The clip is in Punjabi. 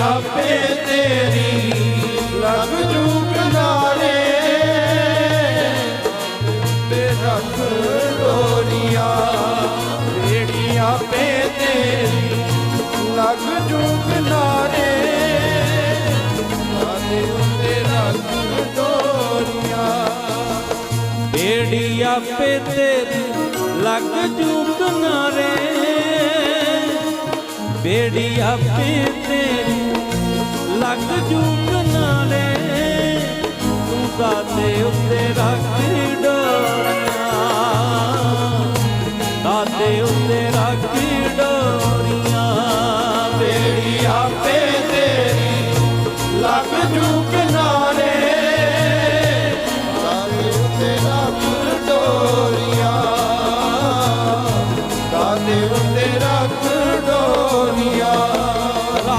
ਆਪੇ ਤੇਰੀ ਲੱਗ ਜੂ ਕਿਨਾਰੇ ਤੇ ਰੱਖ ਡੋਰੀਆਂ ਬੇੜੀ ਆਪੇ ਤੇਰੀ ਲੱਗ ਜੂ ਕਿਨਾਰੇ ਆਦੇ ਉੱਤੇ ਰੱਖ ਡੋਰੀਆਂ ਬੇੜੀ ਆਪੇ ਤੇਰੀ ਲੱਗ ਜੂ ਕਿਨਾਰੇ ਬੇੜੀ ਆਪੇ ਤੇਰੀ ਉੱਤੇ ਰੱਖੀ ਡੋਰੀਆਂ। ਦਾਤੇ ਉੱਤੇ ਰੱਖੀ ਡੋਰੀਆਂ। ਆਪੇ ਤੇਰੀ ਲੱਗ ਜੂ ਕਿਨਾਰੇ ਦਾਤੇ ਉੱਤੇ ਡੋਰੀਆਂ। ਦਾਤੇ ਉੱਤੇ ਰੱਖ ਡੋਰੀਆਂ।